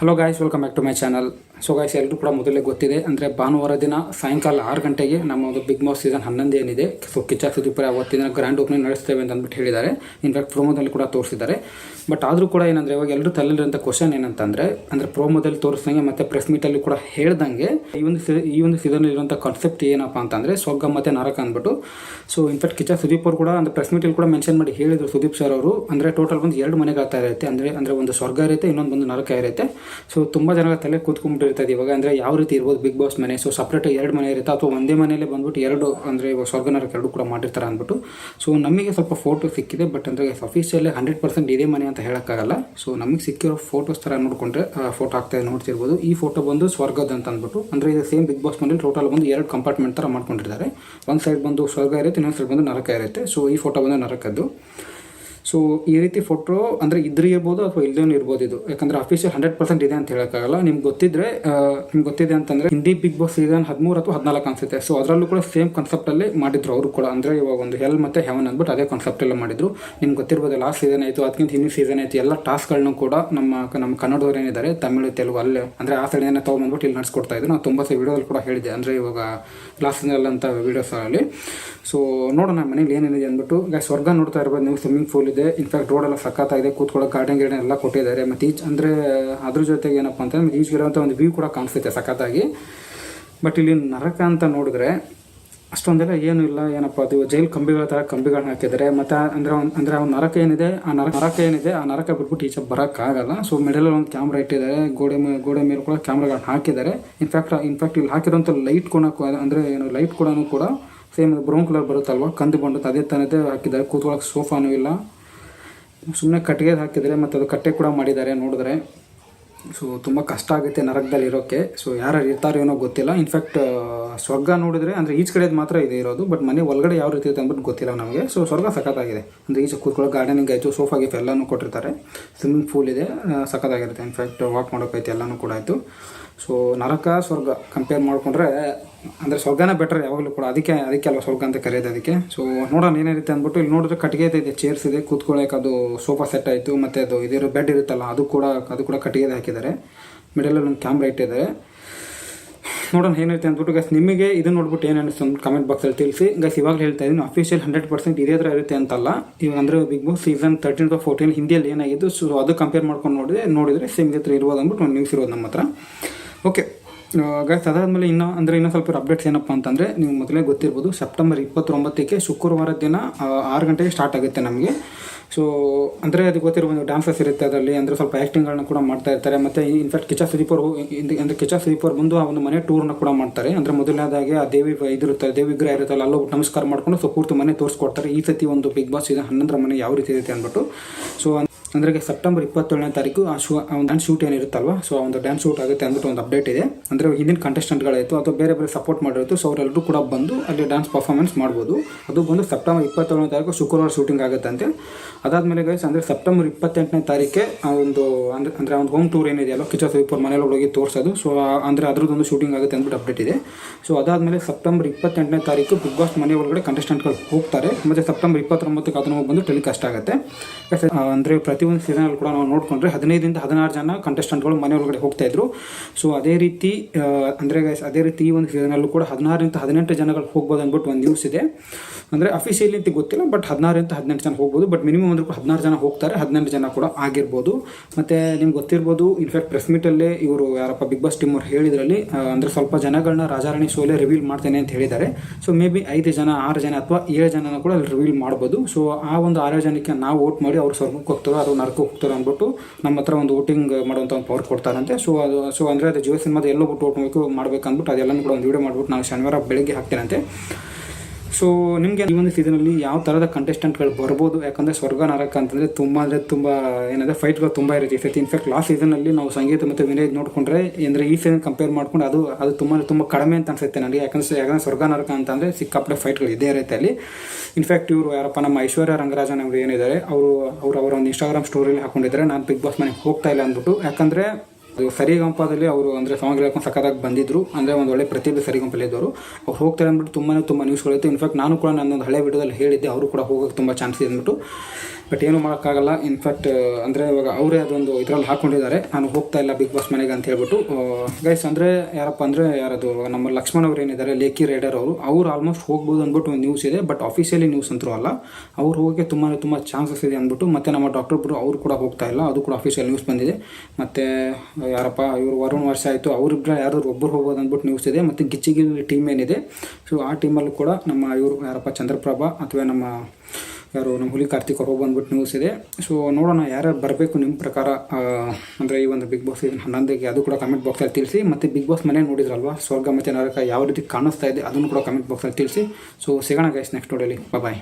Hello guys welcome back to my channel so guys ಎಲ್ಲರೂ ಕೂಡ ಮೊದಲೇ ಗೊತ್ತಿದೆ, ಅಂದರೆ ಭಾನುವಾರ ದಿನ ಸಾಯಂಕಾಲ ಆರು ಗಂಟೆಗೆ ನಮ್ಮ ಒಂದು ಬಿಗ್ ಬಾಸ್ ಸೀಸನ್ ಹನ್ನೊಂದು ಏನಿದೆ. ಸೊ ಕಿಚ್ಚ ಸುದೀಪುರ ಅವತ್ತಿನ ಗ್ರ್ಯಾಂಡ್ ಓಪನಿಂಗ್ ನಡೆಸ್ತೇವೆ ಅಂತ ಅಂದ್ಬಿಟ್ಟು ಹೇಳಿದ್ದಾರೆ. ಇನ್ಫ್ಯಾಕ್ಟ್ ಪ್ರೋಮೋದಲ್ಲಿ ಕೂಡ ತೋರಿಸಿದ್ದಾರೆ. ಬಟ್ ಆದರೂ ಕೂಡ ಏನಂದರೆ ಇವಾಗ ಎಲ್ಲರೂ ತಲ್ಲಿರೋಂಥ ಕ್ವಶನ್ ಏನಂತಂದರೆ, ಅಂದರೆ ಪ್ರೋಮೋದಲ್ಲಿ ತೋರಿಸ್ದಂಗೆ ಮತ್ತು ಪ್ರೆಸ್ ಮೀಟಲ್ಲಿ ಕೂಡ ಹೇಳ್ದಂಗೆ ಈ ಒಂದು ಈ ಒಂದು ಸೀಸನ್ ಇರುವಂಥ ಕಾನ್ಸೆಪ್ಟ್ ಏನಪ್ಪ ಅಂತಂದರೆ ಸ್ವರ್ಗ ಮತ್ತು ನರಕ ಅಂದ್ಬಿಟ್ಟು. ಸೊ ಇನ್ಫ್ಯಾಕ್ಟ್ ಕಿಚ್ಚ ಸುದೀಪ್ ಅವರು ಕೂಡ ಅಂದರೆ ಪ್ರೆಸ್ ಮೀಟಲ್ಲಿ ಕೂಡ ಮೆನ್ಷನ್ ಮಾಡಿ ಹೇಳಿದರು ಸುದೀಪ್ ಸರ್ ಅವರು. ಅಂದರೆ ಟೋಟಲ್ ಒಂದು ಎರಡು ಮನೆಗೆ ಆಗ್ತಾ ಇರುತ್ತೆ. ಅಂದರೆ ಅಂದರೆ ಒಂದು ಸ್ವರ್ಗ ಇರುತ್ತೆ, ಇನ್ನೊಂದು ಒಂದು ನರಕ ಇರುತ್ತೆ. ಸೊ ತುಂಬ ಜನ ತಲೆ ಕೂತ್ಕೊಂಡ್ಬಿಟ್ಟಿರ್ತದೆ ಇವಾಗ. ಅಂದರೆ ಯಾವ ರೀತಿ ಇರ್ಬೋದು ಬಿಗ್ ಬಾಸ್ ಮನೆ. ಸೊ ಸಪ್ರೇಟ್ ಎರಡು ಮನೆ ಇರುತ್ತೆ. ಅಥವಾ ಒಂದೇ ಮನೆಯಲ್ಲೇ ಬಂದ್ಬಿಟ್ಟು ಎರಡು, ಅಂದರೆ ಇವಾಗ ಸ್ವರ್ಗನ ನರಕ ಎರಡು ಕೂಡ ಮಾಡಿರ್ತಾರೆ ಅಂದ್ಬಿಟ್ಟು. ಸೊ ನಮಗೆ ಸ್ವಲ್ಪ ಫೋಟೋ ಸಿಕ್ಕಿದೆ. ಬಟ್ ಅಂದರೆ ಅಫೀಷಿಯಲ್ಲೇ ಹಂಡ್ರೆಡ್ ಪರ್ಸೆಂಟ್ ಇದೇ ಮನೆ ಅಂತ ಹೇಳೋಕ್ಕಾಗಲ್ಲ. ಸೊ ನಮಗೆ ಸಿಕ್ಕಿರೋ ಫೋಟೋಸ್ ಥರ ನೋಡಿಕೊಂಡ್ರೆ ಫೋಟೋ ಆಗ್ತಾ ನೋಡ್ತಿರ್ಬೋದು. ಈ ಫೋಟೋ ಬಂದು ಸ್ವರ್ಗದ ಅಂತ ಅಂದ್ಬಿಟ್ಟು. ಅಂದರೆ ಇದು ಸೇಮ್ ಬಿಗ್ ಬಾಸ್ ಮನೇಲಿ ಟೋಟಲ್ ಬಂದು ಎರಡು ಕಂಪಾರ್ಟ್ಮೆಂಟ್ ಥರ ಮಾಡ್ಕೊಂಡಿರ್ತಾರೆ ಒಂದು ಸೈಡ್ ಬಂದು ಸ್ವರ್ಗ ಇರುತ್ತೆ, ಇನ್ನೊಂದು ಸೈಡ್ ಬಂದು ನರಕ ಇರುತ್ತೆ. ಸೊ ಈ ಫೋಟೋ ಬಂದು ನರಕದ್ದು. ಸೊ ಈ ರೀತಿ ಫೋಟೋ ಅಂದರೆ ಇದ್ರೆ ಇರ್ಬೋದು ಅಥವಾ ಇಲ್ಲದೇ ಇರ್ಬೋದು ಇದು. ಯಾಕಂದ್ರೆ ಅಫಿಷಿಯಲ್ ಹಂಡ್ರೆಡ್ ಪರ್ಸೆಂಟ್ ಇದೆ ಅಂತ ಹೇಳೋಕ್ಕಾಗಲ್ಲ. ನಿಮ್ಗೆ ಗೊತ್ತಿದ್ರೆ ನಿಮ್ಗೆ ಗೊತ್ತಿದೆ ಅಂತಂದರೆ ಹಿಂದಿ ಬಿಗ್ ಬಾಸ್ ಸೀಸನ್ ಹದಿಮೂರು ಅಥವಾ ಹದಿನಾಲ್ಕು ಅನ್ಸುತ್ತೆ. ಸೊ ಅದರಲ್ಲೂ ಕೂಡ ಸೇಮ್ ಕಾನ್ಸೆಪ್ಟಲ್ಲಿ ಮಾಡಿದ್ರು ಅವರು ಕೂಡ. ಅಂದರೆ ಇವಾಗ ಒಂದು ಹೆಲ್ ಮತ್ತು ಹೆವನ್ ಅಂದ್ಬಿಟ್ಟು ಅದೇ ಕಾನ್ಸೆಪ್ಟೆಲ್ಲ ಮಾಡಿದ್ರು. ನಿಮ್ಗೆ ಗೊತ್ತಿರ್ಬೋದು ಲಾಸ್ಟ್ ಸೀಸನ್ ಆಯಿತು ಅದಕ್ಕಿಂತ ಹಿಂದಿನ ಸೀಸನ್ ಆಯಿತು, ಎಲ್ಲ ಟಾಸ್ಕ್ಗಳನ್ನು ಕೂಡ ನಮ್ಮ ನಮ್ಮ ಕನ್ನಡದವ್ರು ಏನಿದ್ದಾರೆ, ತಮಿಳು, ತೆಲುಗು ಅಲ್ಲೇ, ಅಂದರೆ ಆ ಸೈಡ್ ಏನೋ ಇಲ್ಲಿ ನಡೆಸ್ಕೊಡ್ತಾ ಇದ್ರು. ನಾವು ತುಂಬ ಸಹ ವಿಡಿಯೋದಲ್ಲಿ ಕೂಡ ಹೇಳಿದೆ ಅಂದರೆ ಇವಾಗ ಲಾಸ್ಟ್ ಅಂತ ವೀಡಿಯೋಸಲ್ಲಿ ಸೊ ನೋಡೋಣ ಮನೇಲಿ ಏನೇನಿದೆ ಅಂದ್ಬಿಟ್ಟು. ಈಗ ಸ್ವರ್ಗ ನೋಡ್ತಾ ಇರ್ಬೋದು ನೀವು ಸ್ವಿಮ್ಮಿಂಗ್ ಪೂಲ್ ಇದೆ. ಇನ್ಫ್ಯಾಕ್ಟ್ ರೋಡೆಲ್ಲ ಸಖತ್ತಾಗಿದೆ. ಕೂತ್ಕೊಳ್ಳೋ ಗಾರ್ಡನ್ ಗಿರ್ಡನ್ ಎಲ್ಲ ಕೊಟ್ಟಿದ್ದಾರೆ. ಮತ್ತು ಈಚ್ ಅಂದರೆ, ಅದ್ರ ಜೊತೆಗೆ ಏನಪ್ಪ ಅಂತಂದ್ರೆ ಅಂತ ಒಂದು ವ್ಯೂ ಕೂಡ ಕಾಣಿಸುತ್ತೆ ಸಖತ್ತಾಗಿ. ಬಟ್ ಇಲ್ಲಿ ನರಕ ಅಂತ ನೋಡಿದ್ರೆ, ಅಷ್ಟೊಂದೆಲ್ಲ ಏನು ಇಲ್ಲ. ಏನಪ್ಪ ಅದು, ಜೈಲ್ ಕಂಬಿಗಳ ಥರ ಕಂಬಿಗಳನ್ನ ಹಾಕಿದ್ದಾರೆ. ಮತ್ತು ಅಂದರೆ ಅವ್ನು, ಅಂದರೆ ಅವ್ನ ನರಕ ಏನಿದೆ, ಆ ನರಕ ನರಕ ಏನಿದೆ, ಆ ನರಕ ಬಿಟ್ಬಿಟ್ಟು ಈಚೆ ಬರೋಕ್ಕಾಗಲ್ಲ. ಸೊ ಮಿಡಲಲ್ಲಿ ಒಂದು ಕ್ಯಾಮ್ರಾ ಇಟ್ಟಿದ್ದಾರೆ. ಗೋಡೆ ಗೋಡೆ ಮೇಲೆ ಕೂಡ ಕ್ಯಾಮ್ರಾಗಳನ್ನ ಹಾಕಿದ್ದಾರೆ. ಇನ್ಫ್ಯಾಕ್ಟ್ ಇನ್ಫ್ಯಾಕ್ಟ್ ಇಲ್ಲಿ ಹಾಕಿರೋಂಥ ಲೈಟ್ ಕೂಡ ಅಂದರೆ ಏನು ಲೈಟ್ ಕೂಡ ಕೂಡ ಸೇಮ್ ಬ್ರೌನ್ ಕಲರ್ ಬರುತ್ತಲ್ವ? ಕಂದು ಬಂಡುತ್ತೆ ಅದೇ ತನದೇ ಹಾಕಿದ್ದಾರೆ. ಕೂತ್ಕೊಳ್ಳೋಕೆ ಸೋಫಾನೂ ಇಲ್ಲ. ಸುಮ್ಮನೆ ಕಟ್ಟಿಗೆ ಹಾಕಿದರೆ ಮತ್ತು ಅದು ಕಟ್ಟೆ ಕೂಡ ಮಾಡಿದ್ದಾರೆ ನೋಡಿದ್ರೆ. ಸೊ ತುಂಬ ಕಷ್ಟ ಆಗುತ್ತೆ ನರಕದಲ್ಲಿ ಇರೋಕ್ಕೆ ಸೊ ಯಾರು ಇರ್ತಾರೋ ಏನೋ ಗೊತ್ತಿಲ್ಲ. ಇನ್ಫ್ಯಾಕ್ಟ್ ಸ್ವರ್ಗ ನೋಡಿದರೆ, ಅಂದರೆ ಈಚ್ ಕಡೆದು ಮಾತ್ರ ಇದೆ ಇರೋದು ಬಟ್ ಮನೆ ಒಳಗಡೆ ಯಾವ ರೀತಿ ಇರುತ್ತೆ ಅಂದ್ಬಿಟ್ಟು ಗೊತ್ತಿಲ್ಲ ನಮಗೆ. ಸೊ ಸ್ವರ್ಗ ಸಖತ್ತಾಗಿದೆ. ಅಂದರೆ ಈಚೆ ಕೂತ್ಕೊಳ್ಳೋ ಗಾರ್ಡನಿಂಗ್ ಆಯಿತು, ಸೋಫಾ ಗಿಫ್ ಎಲ್ಲನೂ ಕೊಟ್ಟಿರ್ತಾರೆ. ಸ್ವಿಮ್ಮಿಂಗ್ ಪೂಲ್ ಇದೆ ಸಖತ್ತಾಗಿರುತ್ತೆ. ಇನ್ಫ್ಯಾಕ್ಟ್ ವಾಕ್ ಮಾಡೋಕ್ಕೈತೆ ಎಲ್ಲನೂ ಕೂಡ ಆಯಿತು. ಸೊ ನರಕ, ಸ್ವರ್ಗ ಕಂಪೇರ್ ಮಾಡಿಕೊಂಡ್ರೆ ಅಂದರೆ ಸ್ವರ್ಗನೇ ಬೆಟರ್ ಯಾವಾಗಲೂ ಕೂಡ. ಅದಕ್ಕೆ ಅದಕ್ಕೆ ಅಲ್ವಾ ಸ್ವರ್ಗ ಅಂತ ಕರೆಯೋದು ಅದಕ್ಕೆ. ಸೊ ನೋಡೋಣ ಏನಿರುತ್ತೆ ಅಂದ್ಬಿಟ್ಟು ಇಲ್ಲಿ ನೋಡಿದ್ರೆ ಕಟ್ಟಿಗೆ ಇದೆ ಚೇರ್ಸ್ ಇದೆ, ಕೂತ್ಕೊಳ್ಳೋಕೆ ಅದು ಸೋಫಾ ಸೆಟ್ ಆಯಿತು, ಮತ್ತು ಅದು ಇದಿರೋ ಬೆಡ್ ಇರುತ್ತಲ್ಲ, ಅದು ಕೂಡ ಅದು ಕೂಡ ಕಟ್ಟಿಗೆ ಹಾಕಿದ್ದಾರೆ. ಮಿಡಲಲ್ಲಿ ಒಂದು ಕ್ಯಾಮ್ರಾ ಇಟ್ಟಿದ್ದಾರೆ. ನೋಡೋಣ ಏನಿರುತ್ತೆ ಅಂದ್ಬಿಟ್ಟು ಗಸ್ ನಿಮಗೆ ಇದು ನೋಡ್ಬಿಟ್ಟು ಏನು ಅನಿಸ್ತು ಅಂತ ಕಮೆಂಟ್ ಬಾಕ್ಸಲ್ಲಿ ತಿಳಿಸಿ. ಗಸ್ ಇವಾಗ ಹೇಳ್ತಾ ಇದ್ದೀನಿ ಅಫಿಷಿಯಲ್ ಹಂಡ್ರೆಡ್ ಪರ್ಸೆಂಟ್ ಇದೇ ಥರ ಇರುತ್ತೆ ಅಂತಲ್ಲ. ಇವಾಗ ಅಂದರೆ Bigg Boss season thirteen to fourteen ಹಿಂದಿಯಲ್ಲಿ ಏನಾಗಿದ್ದು ಸೊ ಅದು ಕಂಪೇರ್ ಮಾಡ್ಕೊಂಡು ನೋಡಿದ್ರೆ, ನೋಡಿದರೆ ಸೇಮ್ ಇದೇ ಥರ ಇರ್ಬೋದು ಅಂದ್ಬಿಟ್ಟು ಒಂದು ನ್ಯೂಸ್ ಇರೋದು ನಮ್ಮ ಹತ್ರ. ಓಕೆ ಗೈಸ್ ಅದಾದಮೇಲೆ ಇನ್ನೂ, ಅಂದರೆ ಇನ್ನೂ ಸ್ವಲ್ಪ ಅಪ್ಡೇಟ್ಸ್ ಏನಪ್ಪ ಅಂತಂದರೆ ನೀವು ಮೊದಲೇ ಗೊತ್ತಿರ್ಬೋದು ಸೆಪ್ಟೆಂಬರ್ ಇಪ್ಪತ್ತೊಂಬತ್ತಕ್ಕೆ ಶುಕ್ರವಾರ ದಿನ ಆರು ಗಂಟೆಗೆ ಸ್ಟಾರ್ಟ್ ಆಗುತ್ತೆ ನಮಗೆ. ಸೊ ಅಂದರೆ ಅದು ಗೊತ್ತಿರೋ ಡ್ಯಾನ್ಸಸ್ ಇರುತ್ತೆ ಅದರಲ್ಲಿ, ಅಂದರೆ ಸ್ವಲ್ಪ ಆ್ಯಕ್ಟಿಂಗ್ಗಳನ್ನ ಕೂಡ ಮಾಡ್ತಾ ಇರ್ತಾರೆ. ಮತ್ತು ಇನ್ಫ್ಯಾಕ್ಟ್ ಕಿಚ್ಚ ಸುದೀಪ್ ಅವರು ಅಂದರೆ ಕಿಚ್ಚ ಸುದೀಪ್ ಅವರು ಬಂದು ಆ ಒಂದು ಮನೆ ಟೂರ್ನ ಕೂಡ ಮಾಡ್ತಾರೆ. ಅಂದರೆ ಮೊದಲನೇದಾಗಿ ಆ ದೇವಿ ಇದಿರುತ್ತೆ, ದೇವಿ ವಿಗ್ರಹ ಇರುತ್ತಲ್ಲ, ಅಲ್ಲೋಗಿ ನಮಸ್ಕಾರ ಮಾಡ್ಕೊಂಡು ಸೊ ಪೂರ್ತಿ ಮನೆ ತೋರಿಸ್ಕೊಡ್ತಾರೆ. ಈ ಸತಿ ಒಂದು ಬಿಗ್ ಬಾಸ್ ಇದೆ, ಹನ್ನೊಂದರ ಮನೆ ಯಾವ ರೀತಿ ಇರುತ್ತೆ ಅಂದ್ಬಿಟ್ಟು. ಸೊ ಅಂದ್ರೆ ಸೆಪ್ಟೆಂಬರ್ ಇಪ್ಪತ್ತೇಳನೇ ತಾರೀಕು ಆ ಶೂ ಒಂದು ಡ್ಯಾನ್ಸ್ ಶೂಟ್ ಏನಿರುತ್ತಲ್ವ? ಸೊ ಒಂದು ಡ್ಯಾನ್ಸ್ ಶೂಟ್ ಆಗುತ್ತೆ ಅಂದ್ಬಿಟ್ಟು ಒಂದು ಅಪ್ಡೇಟ್ ಇದೆ. ಅಂದರೆ ಹಿಂದಿನ ಕಂಟೆಸ್ಟೆಂಟ್ಗಳಾಯಿತು ಅಥವಾ ಬೇರೆ ಬೇರೆ ಸಪೋರ್ಟ್ ಮಾಡಿರುತ್ತೆ ಸೊ ಅವರೆಲ್ಲರೂ ಕೂಡ ಬಂದು ಅಲ್ಲಿ ಡ್ಯಾನ್ಸ್ ಪರ್ಫಾರ್ಮೆನ್ಸ್ ಮಾಡ್ಬೋದು. ಅದು ಬಂದು ಸೆಪ್ಟೆಂಬರ್ ಇಪ್ಪತ್ತೇಳನೇ ತಾರೀಕು ಶುಕ್ರವಾರ ಶೂಟಿಂಗ್ ಆಗುತ್ತಂತೆ. ಅದಾದಮೇಲೆ ಗೈಸ್ ಅಂದರೆ ಸೆಪ್ಟೆಂಬರ್ ಇಪ್ಪತ್ತೆಂಟನೇ ತಾರೀಕೆ ಆ ಒಂದು ಅಂದರೆ ಅಂದರೆ ಒಂದು ಹೋಮ್ ಟೂರ್ ಏನಿದೆಯಲ್ಲ ಕಿಚ್ಚ ಸ್ವೀಪರ್ ಮನೆಯಲ್ಲಿ ಹೋಗಿ ತೋರಿಸೋದು. ಸೊ ಅಂದರೆ ಅದ್ರದ್ದೊಂದು ಶೂಟಿಂಗ್ ಆಗುತ್ತೆ ಅಂದ್ಬಿಟ್ಟು ಅಪ್ಡೇಟ್ ಇದೆ. ಸೊ ಅದಾದಮೇಲೆ ಸೆಪ್ಟೆಂಬರ್ ಇಪ್ಪತ್ತೆಂಟನೇ ತಾರೀಕು ಬಿಗ್ ಬಾಸ್ ಮನೆ ಒಳಗಡೆ ಕಂಟೆಸ್ಟೆಂಟ್ಗಳು ಹೋಗ್ತಾರೆ. ಮತ್ತು ಸೆಪ್ಟೆಂಬರ್ ಇಪ್ಪತ್ತೊಂಬತ್ತಕ್ಕೆ ಅದನ್ನು ಬಂದು ಟೆಲಿಕಾಸ್ಟ್ ಆಗುತ್ತೆ. ಅಂದರೆ ಪ್ರತಿಯೊಂದು ಸೀಸನಲ್ಲಿ ಕೂಡ ನಾವು ನೋಡಿಕೊಂಡ್ರೆ ಹದಿನೈದರಿಂದ ಹದಿನಾರು ಜನ ಕಂಟೆಸ್ಟೆಂಟ್ಗಳು ಮನೆ ಒಳಗಡೆ ಹೋಗ್ತಾ ಇದ್ರು. ಸೊ ಅದೇ ರೀತಿ ಅಂದರೆ ಅದೇ ರೀತಿ ಈ ಒಂದು ಸೀಸನಲ್ಲೂ ಕೂಡ ಹದಿನಾರರಿಂದ ಹದಿನೆಂಟು ಜನಗಳು ಹೋಗ್ಬೋದು ಅಂದ್ಬಿಟ್ಟು ಒಂದು ನ್ಯೂಸ್ ಇದೆ. ಅಂದರೆ ಅಫಿಷಿಯಲಿ ಅಂತ ಗೊತ್ತಿಲ್ಲ ಬಟ್ ಹದಿನಾರರಿಂದ ಹದಿನೆಂಟು ಜನ ಹೋಗ್ಬೋದು. ಬಟ್ ಮಿನಿಮಮ್ ಅಂದ್ರೆ ಹದಿನಾರು ಜನ ಹೋಗ್ತಾರೆ, ಹದಿನೆಂಟು ಜನ ಕೂಡ ಆಗಿರ್ಬೋದು. ಮತ್ತು ನಿಮ್ಗೆ ಗೊತ್ತಿರ್ಬೋದು ಇನ್ಫ್ಯಾಕ್ಟ್ ಪ್ರೆಸ್ ಮೀಟಲ್ಲೇ ಇವರು ಯಾರಪ್ಪ ಬಿಗ್ ಬಾಸ್ ಟೀಮ್ ಅವ್ರು ಹೇಳಿದ್ರಲ್ಲಿ ಅಂದರೆ ಸ್ವಲ್ಪ ಜನಗಳನ್ನ ರಾಜಾರಾಣಿ ಶೋಲೆ ರಿವೀಲ್ ಮಾಡ್ತೇನೆ ಅಂತ ಹೇಳಿದ್ದಾರೆ. ಸೊ ಮೇ ಬಿ ಐದು ಜನ, ಆರು ಜನ ಅಥವಾ ಏಳು ಜನನ ಕೂಡ ಅಲ್ಲಿ ರಿವೀಲ್ ಮಾಡ್ಬೋದು. ಸೊ ಆ ಒಂದು ಆರು ಜನಕ್ಕೆ ನಾವು ವೋಟ್ ಮಾಡಿ ಅವ್ರು ಸ್ವರ್ಗಕ್ಕೆ ಹೋಗ್ತಾರೋ ಅದು ನರಕ ಹೋಗ್ತಾರೆ ಅಂದ್ಬಿಟ್ಟು ನಮ್ಮ ಹತ್ರ ಒಂದು ವೋಟಿಂಗ್ ಮಾಡುವಂಥ ಒಂದು ಪವರ್ ಕೊಡ್ತಾರಂತೆ. ಸೊ ಅದು ಸೊ ಅಂದರೆ ಅದು ಜಿಯೋ ಸಿನಿಮಾದ ಎಲ್ಲೋ ಬಿಟ್ಟು ಓಟ್ ಮಾಡಬೇಕು ಅಂದ್ಬಿಟ್ಟು ಅದೆಲ್ಲನೂ ಕೂಡ ಒಂದು ವಿಡಿಯೋ ಮಾಡ್ಬಿಟ್ಟು ನಾವು ಶನಿವಾರ ಬೆಳಗ್ಗೆ ಹಾಕ್ತೇನಂತೆ. ಸೊ ನಿಮಗೆ ಈ ಒಂದು ಸೀಸನಲ್ಲಿ ಯಾವ ಥರದ ಕಂಟೆಸ್ಟೆಂಟ್ಗಳು ಬರ್ಬೋದು? ಯಾಕಂದರೆ ಸ್ವರ್ಗ, ನರಕ ಅಂತಂದರೆ ತುಂಬ ಅಂದರೆ ತುಂಬ, ಏನಂದರೆ ಫೈಟ್ಗಳು ತುಂಬ ಇರುತ್ತೆ. ಈ ಸತಿ ಇನ್ಫ್ಯಾಕ್ಟ್ ಲಾಸ್ಟ್ ಸೀಸನಲ್ಲಿ ನಾವು ಸಂಗೀತ ಮತ್ತು ವಿನಯ್ ನೋಡಿಕೊಂಡ್ರೆ, ಅಂದರೆ ಈ ಸೀಸನ್ ಕಂಪೇರ್ ಮಾಡ್ಕೊಂಡು ಅದು ಅದು ತುಂಬ ತುಂಬ ಕಡಿಮೆ ಅಂತ ಅನಿಸುತ್ತೆ ನನಗೆ. ಯಾಕಂದ್ರೆ ಯಾಕಂದರೆ ಸ್ವರ್ಗ, ನರಕ ಅಂತಂದರೆ ಸಿಕ್ಕಾಪಟ್ಟೆ ಫೈಟ್ಗಳು ಇದೇ ಇರುತ್ತೆ ಅಲ್ಲಿ. ಇನ್ಫ್ಯಾಕ್ಟ್ ಇವರು ಯಾರಪ್ಪ, ನಮ್ಮ ಐಶ್ವರ್ಯ ರಂಗರಾಜನ್ ಅವರು ಏನಿದ್ದಾರೆ, ಅವರು ಅವರು ಅವರ ಒಂದು ಇನ್ಸ್ಟಾಗ್ರಾಮ್ ಸ್ಟೋರಿಯಲ್ಲಿ ಹಾಕೊಂಡಿದ್ದಾರೆ. ನಾನು ಬಿಗ್ ಬಾಸ್ ಮನೆಗೆ ಹೋಗ್ತಾ ಇಲ್ಲ ಅಂದ್ಬಿಟ್ಟು. ಯಾಕಂದರೆ ಸರಿಗಂಪದಲ್ಲಿ ಅವರು ಅಂದರೆ ಸಾಂಗ್ ಹೇಳ್ಕೊಂಡು ಸಕ್ಕತ್ತಾಗಿ ಬಂದಿದ್ರು. ಅಂದರೆ ಒಂದು ಒಳ್ಳೆ ಪ್ರತಿಭೆ ಸರಿಗಂಪಲ್ಲಿ ಇದ್ದವರು. ಅವ್ರು ಹೋಗ್ತಾರೆ ಅಂದ್ಬಿಟ್ಟು ತುಂಬಾ ತುಂಬ ನ್ಯೂಸ್ಗಳಿತ್ತು ಇನ್ಫ್ಯಾಕ್ಟ್ ನಾನು ಕೂಡ ನನ್ನೊಂದು ಹಳೆ ವಿಡಿಯೋದಲ್ಲಿ ಹೇಳಿದ್ದೆ. ಅವರು ಕೂಡ ಹೋಗೋಕ್ಕೆ ತುಂಬ ಚಾನ್ಸ್ ಇದೆ ಅಂದ್ಬಿಟ್ಟು. ಬಟ್ ಏನು ಮಾಡೋಕ್ಕಾಗಲ್ಲ. ಇನ್ಫ್ಯಾಕ್ಟ್ ಅಂದರೆ ಇವಾಗ ಅವರೇ ಅದೊಂದು ಇದರಲ್ಲಿ ಹಾಕ್ಕೊಂಡಿದ್ದಾರೆ ನಾನು ಹೋಗ್ತಾ ಇಲ್ಲ ಬಿಗ್ ಬಾಸ್ ಮನೆಗೆ ಅಂತ ಹೇಳ್ಬಿಟ್ಟು. ಗೈಸ್ ಅಂದರೆ ಯಾರಪ್ಪ ಅಂದರೆ ಯಾರದು, ನಮ್ಮ ಲಕ್ಷ್ಮಣ್ ಅವ್ರು ಏನಿದ್ದಾರೆ ಲೇಕಿ ರೈಡರ್ ಅವರು, ಅವ್ರು ಆಲ್ಮೋಸ್ಟ್ ಹೋಗ್ಬೋದು ಅಂದ್ಬಿಟ್ಟು ಒಂದು ನ್ಯೂಸ್ ಇದೆ ಬಟ್ ಆಫೀಷಿಯಲಿ ನ್ಯೂಸ್ ಅಂತರೂ ಅಲ್ಲ. ಅವ್ರು ಹೋಗಿ ತುಂಬ ತುಂಬ ಚಾನ್ಸಸ್ ಇದೆ ಅಂದ್ಬಿಟ್ಟು, ಮತ್ತೆ ನಮ್ಮ ಡಾಕ್ಟರ್ ಒಬ್ಬರು ಅವರು ಕೂಡ ಹೋಗ್ತಾ ಇಲ್ಲ. ಅದು ಕೂಡ ಆಫೀಷಿಯಲ್ ನ್ಯೂಸ್ ಬಂದಿದೆ. ಮತ್ತು ಯಾರಪ್ಪ, ಇವರು ವರುಣ್ ವರ್ಷ ಆಯಿತು ಅವರಿಬ್ಬರ ಯಾರು ಒಬ್ಬರು ಹೋಗೋದು ಅಂದ್ಬಿಟ್ಟು ನ್ಯೂಸ್ ಇದೆ. ಮತ್ತು ಗಿಚ್ಚಿಗಿ ಟೀಮ್ ಏನಿದೆ. ಸೊ ಆ ಟೀಮಲ್ಲೂ ಕೂಡ ನಮ್ಮ ಇವರು ಯಾರಪ್ಪ, ಚಂದ್ರಪ್ರಭಾ ಅಥವಾ ನಮ್ಮ ಯಾರು ನಮ್ಮ ಹುಲಿ ಕಾರ್ತಿಕ್ ಅವ್ರು ಹೋಗಿ ಬಂದ್ಬಿಟ್ಟು ನ್ಯೂಸ್ ಇದೆ. ಸೊ ನೋಡೋಣ ಯಾರ್ಯಾರು ಬರಬೇಕು ನಿಮ್ಮ ಪ್ರಕಾರ ಅಂದರೆ ಈ ಒಂದು ಬಿಗ್ ಬಾಸ್ ಸೀಸನ್ ಹನ್ನೊಂದಕ್ಕೆ ಅದು ಕೂಡ ಕಮೆಂಟ್ ಬಾಕ್ಸಲ್ಲಿ ತಿಳಿಸಿ. ಮತ್ತು ಬಿಗ್ ಬಾಸ್ ಮನೆ ನೋಡಿದ್ರಲ್ವಾ? ಸ್ವರ್ಗ ಮತ್ತು ನರಕ ಯಾವ ರೀತಿ ಕಾಣಿಸ್ತಾ ಇದೆ ಅದನ್ನು ಕೂಡ ಕಮೆಂಟ್ ಬಾಕ್ಸಲ್ಲಿ ತಿಳಿಸಿ. ಸೊ ಸಿಗೋಣ ಗೈಸ್ ನೆಕ್ಸ್ಟ್ ನೋಡಲಿ ಬಾಯ್